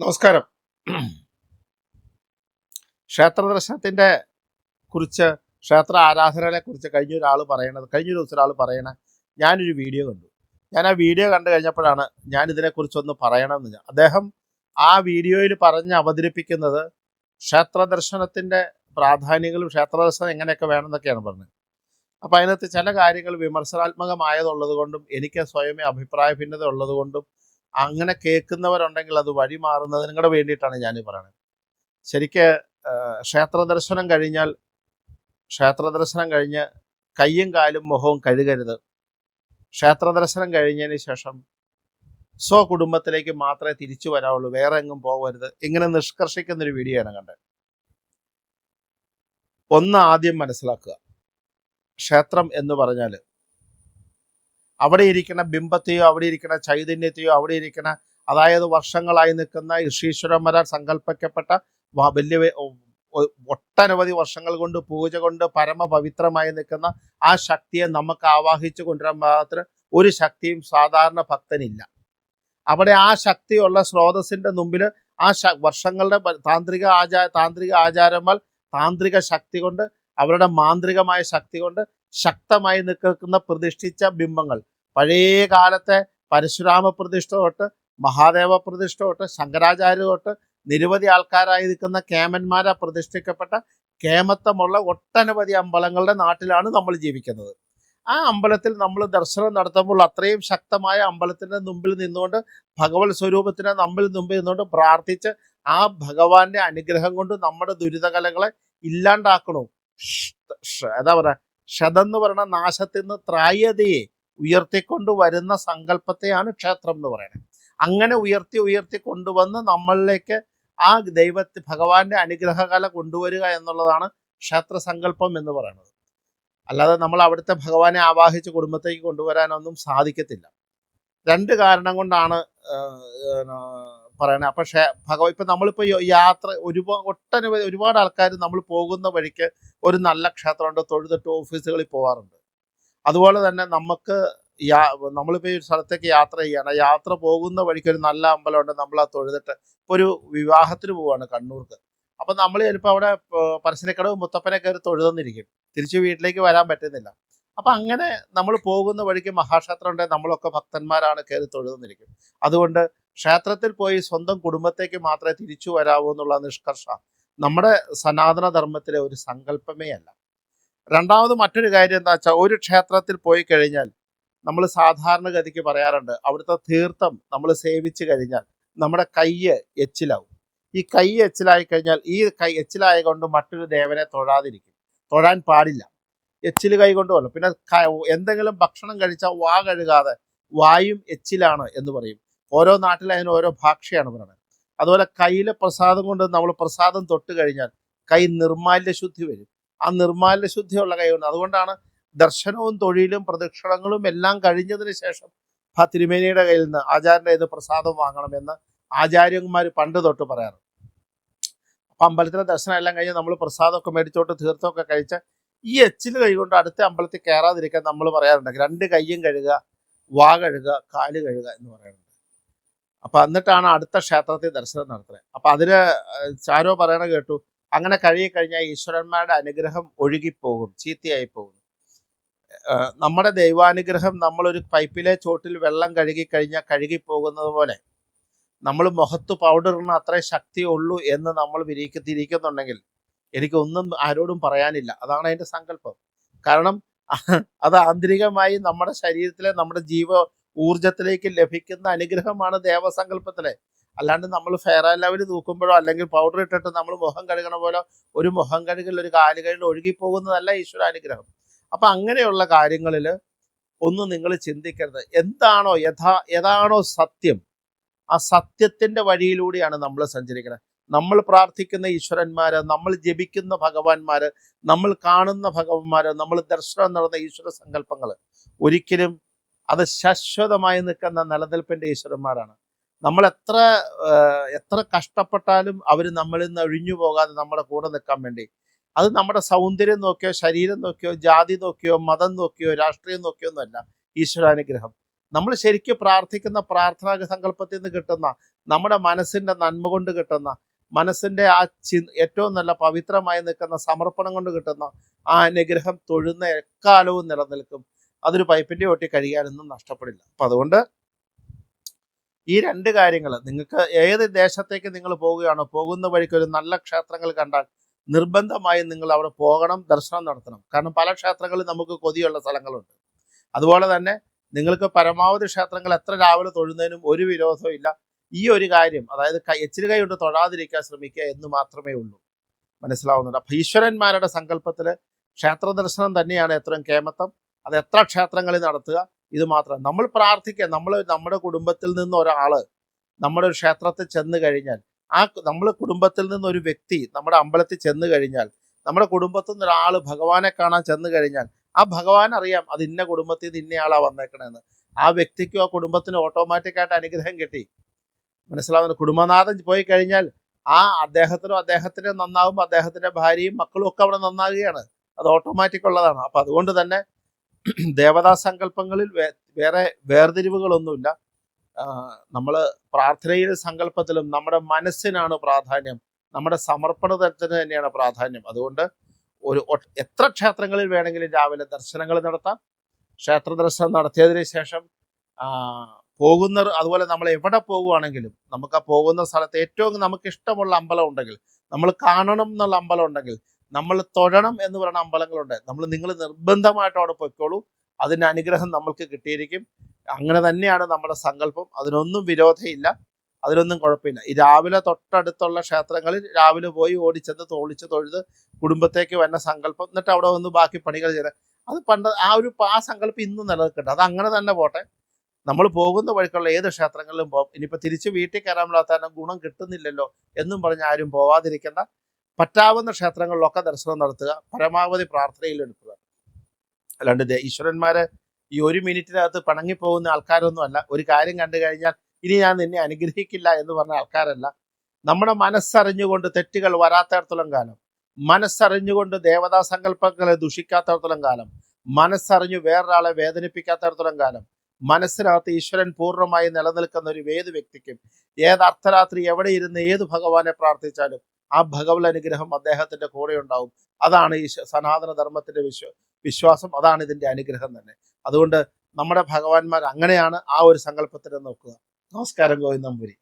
നമസ്കാരം. ക്ഷേത്ര ദർശനത്തിന്റെ കുറിച്ച് ക്ഷേത്ര ആരാധനകളെ കുറിച്ച് കഴിഞ്ഞ ഒരാൾ പറയണത് കഴിഞ്ഞ ദിവസം ഒരാൾ പറയണ ഞാനൊരു വീഡിയോ കണ്ടു. ഞാൻ ആ വീഡിയോ കണ്ടു കഴിഞ്ഞപ്പോഴാണ് ഞാൻ ഇതിനെക്കുറിച്ചൊന്ന് പറയണമെന്ന് ഞാൻ അദ്ദേഹം ആ വീഡിയോയിൽ പറഞ്ഞ് അവതരിപ്പിക്കുന്നത് ക്ഷേത്ര ദർശനത്തിന്റെ പ്രാധാന്യങ്ങളും ക്ഷേത്ര ദർശനം എങ്ങനെയൊക്കെ വേണമെന്നൊക്കെയാണ് പറഞ്ഞത്. അപ്പം അതിനകത്ത് ചില കാര്യങ്ങൾ വിമർശനാത്മകമായതുള്ളത് കൊണ്ടും എനിക്ക് സ്വയമേ അഭിപ്രായ ഭിന്നത ഉള്ളത് കൊണ്ടും അങ്ങനെ കേൾക്കുന്നവരുണ്ടെങ്കിൽ അത് വഴി മാറുന്നതിനും കൂടെ വേണ്ടിയിട്ടാണ് ഞാൻ പറയുന്നത് ശരിക്ക് ക്ഷേത്ര ദർശനം കഴിഞ്ഞാൽ ക്ഷേത്ര ദർശനം കഴിഞ്ഞ് കയ്യും കാലും മുഖവും കഴുകരുത്. ക്ഷേത്ര ദർശനം കഴിഞ്ഞതിന് ശേഷം സ്വകുടുംബത്തിലേക്ക് മാത്രമേ തിരിച്ചു വരാവുള്ളൂ വേറെ എങ്ങും പോകരുത്. ഇങ്ങനെ നിഷ്കർഷിക്കുന്ന ഒരു കണ്ടത്. ഒന്ന് ആദ്യം മനസ്സിലാക്കുക. ക്ഷേത്രം എന്ന് പറഞ്ഞാൽ അവിടെ ഇരിക്കുന്ന ബിംബത്തെയോ അവിടെ ഇരിക്കുന്ന ചൈതന്യത്തെയോ അവിടെ ഇരിക്കുന്ന അതായത് വർഷങ്ങളായി നിൽക്കുന്ന ഋഷീശ്വരന്മാരാൽ സങ്കല്പിക്കപ്പെട്ട വലിയ ഒട്ടനവധി വർഷങ്ങൾ കൊണ്ട് പൂജ കൊണ്ട് പരമപവിത്രമായി നിൽക്കുന്ന ആ ശക്തിയെ നമുക്ക് ആവാഹിച്ചു കൊണ്ടുവരാൻ മാത്രം ഒരു ശക്തിയും സാധാരണ ഭക്തനില്ല. അവിടെ ആ ശക്തിയുള്ള സ്രോതസ്സിന്റെ മുമ്പിൽ ആ വർഷങ്ങളുടെ താന്ത്രിക ആചാര താന്ത്രിക ആചാരന്മാർ താന്ത്രിക ശക്തി കൊണ്ട് അവരുടെ മാന്ത്രികമായ ശക്തി കൊണ്ട് ശക്തമായി നിൽക്കുന്ന പ്രതിഷ്ഠിച്ച ബിംബങ്ങൾ. പഴയ കാലത്തെ പരശുരാമ പ്രതിഷ്ഠ തൊട്ട് മഹാദേവ പ്രതിഷ്ഠ തൊട്ട് ശങ്കരാചാര്യ തൊട്ട് നിരവധി ആൾക്കാരായി നിൽക്കുന്ന കേമന്മാരെ പ്രതിഷ്ഠിക്കപ്പെട്ട കേമത്തമുള്ള ഒട്ടനവധി അമ്പലങ്ങളുടെ നാട്ടിലാണ് നമ്മൾ ജീവിക്കുന്നത്. ആ അമ്പലത്തിൽ നമ്മൾ ദർശനം നടത്തുമ്പോൾ അത്രയും ശക്തമായ അമ്പലത്തിന്റെ മുമ്പിൽ നിന്നുകൊണ്ട് ഭഗവത് സ്വരൂപത്തിന്റെ നമ്മിൽ മുമ്പിൽ നിന്നുകൊണ്ട് പ്രാർത്ഥിച്ച് ആ ഭഗവാന്റെ അനുഗ്രഹം കൊണ്ട് നമ്മുടെ ദുരിതകലകളെ ഇല്ലാണ്ടാക്കണോ? എന്താ പറയുക? എന്ന് പറയുന്ന നാശത്തിൽ നിന്ന് ത്രായതയെ ഉയർത്തിക്കൊണ്ട് വരുന്ന സങ്കല്പത്തെയാണ് ക്ഷേത്രം എന്ന് പറയുന്നത്. അങ്ങനെ ഉയർത്തി ഉയർത്തി കൊണ്ടുവന്ന് നമ്മളിലേക്ക് ആ ദൈവത്തെ ഭഗവാന്റെ അനുഗ്രഹകല കൊണ്ടുവരിക എന്നുള്ളതാണ് ക്ഷേത്ര സങ്കല്പം എന്ന് പറയുന്നത്. അല്ലാതെ നമ്മൾ അവിടുത്തെ ഭഗവാനെ ആവാഹിച്ച് കുടുംബത്തേക്ക് കൊണ്ടുവരാനൊന്നും സാധിക്കത്തില്ല. രണ്ട് കാരണം കൊണ്ടാണ് പറയണത് അപ്പൊ ക്ഷേ ഭഗവ ഇപ്പൊ നമ്മളിപ്പോ യാത്ര ഒരുപാട് ഒട്ടനവധി ഒരുപാട് ആൾക്കാർ നമ്മൾ പോകുന്ന വഴിക്ക് ഒരു നല്ല ക്ഷേത്രമുണ്ട്. തൊഴുതിട്ട് ഓഫീസുകളിൽ പോകാറുണ്ട് അതുപോലെ തന്നെ നമുക്ക് യാ നമ്മളിപ്പോൾ ഈ സ്ഥലത്തേക്ക് യാത്ര ചെയ്യണം. യാത്ര പോകുന്ന വഴിക്ക് ഒരു നല്ല അമ്പലമുണ്ട്. നമ്മൾ ആ തൊഴുതിട്ട് ഇപ്പോൾ ഒരു വിവാഹത്തിന് പോവാണ് കണ്ണൂർക്ക്. അപ്പം നമ്മൾ ചിലപ്പോൾ അവിടെ പരസ്യക്കടവ് മുത്തപ്പനെ കയറി തൊഴുതെന്നിരിക്കും. തിരിച്ച് വീട്ടിലേക്ക് വരാൻ പറ്റുന്നില്ല. അപ്പം അങ്ങനെ നമ്മൾ പോകുന്ന വഴിക്ക് മഹാക്ഷേത്രം ഉണ്ടെങ്കിൽ നമ്മളൊക്കെ ഭക്തന്മാരാണ് കയറി തൊഴുതെന്നിരിക്കും. അതുകൊണ്ട് ക്ഷേത്രത്തിൽ പോയി സ്വന്തം കുടുംബത്തേക്ക് മാത്രമേ തിരിച്ചു വരാവൂ എന്നുള്ള നിഷ്കർഷ നമ്മുടെ സനാതന ധർമ്മത്തിലെ ഒരു സങ്കല്പമേ അല്ല. രണ്ടാമത് മറ്റൊരു കാര്യം എന്താ വെച്ചാൽ ഒരു ക്ഷേത്രത്തിൽ പോയി കഴിഞ്ഞാൽ നമ്മൾ സാധാരണഗതിക്ക് പറയാറുണ്ട് അവിടുത്തെ തീർത്ഥം നമ്മൾ സേവിച്ചു കഴിഞ്ഞാൽ നമ്മുടെ കയ്യ് എച്ചിലാവും. ഈ കൈ എച്ചിലായി കഴിഞ്ഞാൽ ഈ കൈ എച്ചിലായ കൊണ്ട് മറ്റൊരു ദേവനെ തൊഴാതിരിക്കും. തൊഴാൻ പാടില്ല. എച്ചിൽ കൈ കൊണ്ട് പോലും പിന്നെ എന്തെങ്കിലും ഭക്ഷണം കഴിച്ചാൽ വാ കഴുകാതെ വായും എച്ചിലാണ് എന്ന് പറയും. ഓരോ നാട്ടിലും അതിന് ഓരോ ഭാഷയാണ് പറയുന്നത് അതുപോലെ കയ്യിലെ പ്രസാദം കൊണ്ട് നമ്മൾ പ്രസാദം തൊട്ട് കഴിഞ്ഞാൽ കൈ നിർമാല്യ ശുദ്ധി വരും. ആ നിർമാല്യ ശുദ്ധിയുള്ള കൈ കൊണ്ട്. അതുകൊണ്ടാണ് ദർശനവും തൊഴിലും പ്രദക്ഷിണങ്ങളും എല്ലാം കഴിഞ്ഞതിന് ശേഷം ആ തിരുമേനിയുടെ കയ്യിൽ നിന്ന് ആചാര്യന്റെ ഇത് പ്രസാദം വാങ്ങണമെന്ന് ആചാര്യന്മാർ പണ്ട് തൊട്ട് പറയാറ്. അപ്പൊ അമ്പലത്തിലെ ദർശനം എല്ലാം കഴിഞ്ഞ് നമ്മൾ പ്രസാദമൊക്കെ മേടിച്ചോട്ട് തീർത്ഥമൊക്കെ കഴിച്ച് ഈ എച്ചിൽ കൈകൊണ്ട് അടുത്ത അമ്പലത്തിൽ കയറാതിരിക്കാൻ നമ്മൾ പറയാറുണ്ട്. രണ്ട് കയ്യും കഴുകുക വാ കഴുകുക കാൽ കഴുകുക എന്ന് പറയാറുണ്ട്. അപ്പൊ എന്നിട്ടാണ് അടുത്ത ക്ഷേത്രത്തിൽ ദർശനം നടത്തുന്നത്. അപ്പൊ അതിന് ചാരോ പറയണ കേട്ടു അങ്ങനെ കഴിഞ്ഞാൽ ഈശ്വരന്മാരുടെ അനുഗ്രഹം ഒഴുകിപ്പോകും ചീത്തയായി പോകും നമ്മുടെ ദൈവാനുഗ്രഹം നമ്മളൊരു പൈപ്പിലെ ചോട്ടിൽ വെള്ളം കഴുകി കഴിഞ്ഞാൽ കഴുകി പോകുന്നത് പോലെ നമ്മൾ മുഖത്ത് ഇടുന്ന അത്രേ ശക്തി ഉള്ളൂ എന്ന് നമ്മൾ വിരിക്കത്തിരിക്കുന്നുണ്ടെങ്കിൽ എനിക്കൊന്നും ആരോടും പറയാനില്ല. അതാണ് അതിന്റെ സങ്കല്പം. കാരണം അത് ആന്തരികമായി നമ്മുടെ ശരീരത്തിലെ നമ്മുടെ ജീവ ഊർജത്തിലേക്ക് ലഭിക്കുന്ന അനുഗ്രഹമാണ് ദേവസങ്കല്പത്തിലെ. അല്ലാണ്ട് നമ്മൾ ഫെയർ ആൻഡ് ലെവൽ തൂക്കുമ്പോഴോ അല്ലെങ്കിൽ പൗഡർ ഇട്ടിട്ട് നമ്മൾ മുഖം കഴുകണ പോലെ ഒരു മുഖം കഴുകൽ ഒരു കാൽ പോകുന്നതല്ല ഈശ്വര അനുഗ്രഹം. അപ്പൊ അങ്ങനെയുള്ള കാര്യങ്ങളിൽ ഒന്നും നിങ്ങൾ ചിന്തിക്കരുത്. എന്താണോ യഥാ ഏതാണോ സത്യം ആ സത്യത്തിന്റെ വഴിയിലൂടെയാണ് നമ്മൾ സഞ്ചരിക്കുന്നത് നമ്മൾ പ്രാർത്ഥിക്കുന്ന ഈശ്വരന്മാര് നമ്മൾ ജപിക്കുന്ന ഭഗവാന്മാര് നമ്മൾ കാണുന്ന ഭഗവാന്മാര് നമ്മൾ ദർശനം നടന്ന ഈശ്വര സങ്കല്പങ്ങൾ ഒരിക്കലും അത് ശാശ്വതമായി നിൽക്കുന്ന നിലനിൽപ്പിന്റെ ഈശ്വരന്മാരാണ്. നമ്മൾ എത്ര എത്ര കഷ്ടപ്പെട്ടാലും അവർ നമ്മളിൽ നിന്ന് ഒഴിഞ്ഞു പോകാതെ നമ്മുടെ കൂടെ നിൽക്കാൻ വേണ്ടി. അത് നമ്മുടെ സൗന്ദര്യം നോക്കിയോ ശരീരം നോക്കിയോ ജാതി നോക്കിയോ മതം നോക്കിയോ രാഷ്ട്രീയം നോക്കിയോ ഒന്നുമല്ല. ഈശ്വരാനുഗ്രഹം. നമ്മൾ ശരിക്കും പ്രാർത്ഥിക്കുന്ന പ്രാർത്ഥനാ സങ്കല്പത്തിൽ നിന്ന് കിട്ടുന്ന നമ്മുടെ മനസ്സിന്റെ നന്മ കൊണ്ട് കിട്ടുന്ന മനസ്സിന്റെ ആ ചി ഏറ്റവും നല്ല പവിത്രമായി നിൽക്കുന്ന സമർപ്പണം കൊണ്ട് കിട്ടുന്ന ആ അനുഗ്രഹം തൊഴുന്ന എക്കാലവും നിലനിൽക്കും. അതൊരു പൈപ്പിന്റെ ഒട്ടി കഴിയാനൊന്നും നഷ്ടപ്പെടില്ല. അപ്പൊ അതുകൊണ്ട് ഈ രണ്ട് കാര്യങ്ങൾ നിങ്ങൾക്ക് ഏത് ദേശത്തേക്ക് നിങ്ങൾ പോവുകയാണോ പോകുന്ന വഴിക്ക് ഒരു നല്ല ക്ഷേത്രങ്ങൾ കണ്ടാൽ നിർബന്ധമായും നിങ്ങൾ അവിടെ പോകണം ദർശനം നടത്തണം. കാരണം പല ക്ഷേത്രങ്ങളിൽ നമുക്ക് കൊതിയുള്ള സ്ഥലങ്ങളുണ്ട്. അതുപോലെ തന്നെ നിങ്ങൾക്ക് പരമാവധി ക്ഷേത്രങ്ങൾ എത്ര രാവിലെ തൊഴുന്നതിനും ഒരു വിരോധവും ഇല്ല. ഈ ഒരു കാര്യം അതായത് എച്ചിരി കൈ കൊണ്ട് തൊഴാതിരിക്കാൻ ശ്രമിക്കുക എന്ന് മാത്രമേ ഉള്ളൂ. മനസ്സിലാവുന്നുണ്ട്? അപ്പൊ ഈശ്വരന്മാരുടെ സങ്കല്പത്തിൽ ക്ഷേത്ര ദർശനം തന്നെയാണ് എത്രയും കേമത്തം. അത് എത്ര ക്ഷേത്രങ്ങളിൽ നടത്തുക ഇത് മാത്രം. നമ്മൾ പ്രാർത്ഥിക്കുക. നമ്മൾ നമ്മുടെ കുടുംബത്തിൽ നിന്ന് ഒരാൾ നമ്മുടെ ഒരു ക്ഷേത്രത്തിൽ ചെന്ന് കഴിഞ്ഞാൽ ആ നമ്മുടെ കുടുംബത്തിൽ നിന്ന് ഒരു വ്യക്തി നമ്മുടെ അമ്പലത്തിൽ ചെന്ന് കഴിഞ്ഞാൽ നമ്മുടെ കുടുംബത്തിൽ നിന്ന് ഒരാൾ ഭഗവാനെ കാണാൻ ചെന്ന് കഴിഞ്ഞാൽ ആ ഭഗവാൻ അറിയാം അത് ഇന്ന കുടുംബത്തിൽ നിന്ന് ഇന്നയാളാ വന്നേക്കണേന്ന്. ആ വ്യക്തിക്കും ആ കുടുംബത്തിന് ഓട്ടോമാറ്റിക്കായിട്ട് അനുഗ്രഹം കിട്ടി. മനസ്സിലാവുന്ന കുടുംബനാഥൻ പോയി കഴിഞ്ഞാൽ ആ അദ്ദേഹത്തിനും അദ്ദേഹത്തിന് നന്നാവുമ്പോൾ അദ്ദേഹത്തിന്റെ ഭാര്യയും മക്കളും ഒക്കെ അവിടെ നന്നാകുകയാണ് അത് ഓട്ടോമാറ്റിക് ഉള്ളതാണ്. അപ്പൊ അതുകൊണ്ട് തന്നെ ദേവതാ സങ്കല്പങ്ങളിൽ വേറെ വേർതിരിവുകളൊന്നുമില്ല. നമ്മൾ പ്രാർത്ഥനയിലെ സങ്കല്പത്തിലും നമ്മുടെ മനസ്സിനാണ് പ്രാധാന്യം. നമ്മുടെ സമർപ്പണ തരത്തിന് തന്നെയാണ് പ്രാധാന്യം. അതുകൊണ്ട് ഒരു എത്ര ക്ഷേത്രങ്ങളിൽ വേണമെങ്കിലും രാവിലെ ദർശനങ്ങൾ നടത്താം. ക്ഷേത്ര ദർശനം നടത്തിയതിന് ശേഷം പോകുന്ന അതുപോലെ നമ്മൾ എവിടെ പോകുവാണെങ്കിലും നമുക്ക് ആ പോകുന്ന സ്ഥലത്ത് ഏറ്റവും നമുക്ക് ഇഷ്ടമുള്ള അമ്പലം ഉണ്ടെങ്കിൽ നമ്മൾ കാണണം എന്നുള്ള അമ്പലം ഉണ്ടെങ്കിൽ നമ്മൾ തൊഴണം എന്ന് പറയുന്ന അമ്പലങ്ങളുണ്ട്. നമ്മൾ നിങ്ങൾ നിർബന്ധമായിട്ട് അവിടെ പൊയ്ക്കോളൂ. അതിന്റെ അനുഗ്രഹം നമ്മൾക്ക് കിട്ടിയിരിക്കും. അങ്ങനെ തന്നെയാണ് നമ്മുടെ സങ്കല്പം. അതിനൊന്നും വിരോധമില്ല. അതിനൊന്നും കുഴപ്പമില്ല. ഈ രാവിലെ തൊട്ടടുത്തുള്ള ക്ഷേത്രങ്ങളിൽ രാവിലെ പോയി ഓടിച്ചെന്ന് തോളിച്ച് തൊഴുത് കുടുംബത്തേക്ക് വന്ന സങ്കല്പം. എന്നിട്ട് അവിടെ വന്ന് ബാക്കി പണികൾ ചെയ്ത്. അത് പണ്ട് ആ ഒരു ആ സങ്കല്പം ഇന്നും നിലനിൽക്കട്ടെ അത് അങ്ങനെ തന്നെ പോട്ടെ. നമ്മൾ പോകുന്ന വഴിക്കുള്ള ഏത് ക്ഷേത്രങ്ങളിലും പോകും ഇനിയിപ്പോൾ തിരിച്ച് വീട്ടിൽ കയറാൻ ഗുണം കിട്ടുന്നില്ലല്ലോ എന്നും പറഞ്ഞ് ആരും പോവാതിരിക്കേണ്ട. പറ്റാവുന്ന ക്ഷേത്രങ്ങളിലൊക്കെ ദർശനം നടത്തുക പരമാവധി പ്രാർത്ഥനയിൽ എടുക്കുക അല്ലാണ്ട് ഈശ്വരന്മാരെ ഈ ഒരു മിനിറ്റിനകത്ത് പണങ്ങിപ്പോകുന്ന ആൾക്കാരൊന്നും അല്ല ഒരു കാര്യം കണ്ടു കഴിഞ്ഞാൽ ഇനി ഞാൻ നിന്നെ അനുഗ്രഹിക്കില്ല എന്ന് പറഞ്ഞ ആൾക്കാരല്ല. നമ്മുടെ മനസ്സറിഞ്ഞുകൊണ്ട് തെറ്റുകൾ വരാത്തടത്തോളം കാലം മനസ്സറിഞ്ഞുകൊണ്ട് ദേവതാ സങ്കല്പങ്ങളെ ദുഷിക്കാത്തടത്തോളം കാലം മനസ്സറിഞ്ഞു വേറൊരാളെ വേദനിപ്പിക്കാത്തടത്തോളം കാലം മനസ്സിനകത്ത് ഈശ്വരൻ പൂർണമായി നിലനിൽക്കുന്ന ഒരു വേദ വ്യക്തിക്കും ഏത് അർദ്ധരാത്രി എവിടെ ഇരുന്ന് ഏത് ഭഗവാനെ പ്രാർത്ഥിച്ചാലും ആ ഭഗവത് അനുഗ്രഹം അദ്ദേഹത്തിന്റെ കൂടെ ഉണ്ടാവും. അതാണ് ഈ സനാതന ധർമ്മത്തിന്റെ വിശ്വ വിശ്വാസം. അതാണ് ഇതിന്റെ അനുഗ്രഹം തന്നെ. അതുകൊണ്ട് നമ്മുടെ ഭഗവാന്മാർ അങ്ങനെയാണ് ആ ഒരു സങ്കല്പത്തിനെ നോക്കുക. നമസ്കാരം ഗോവിന്ദമ്പുരി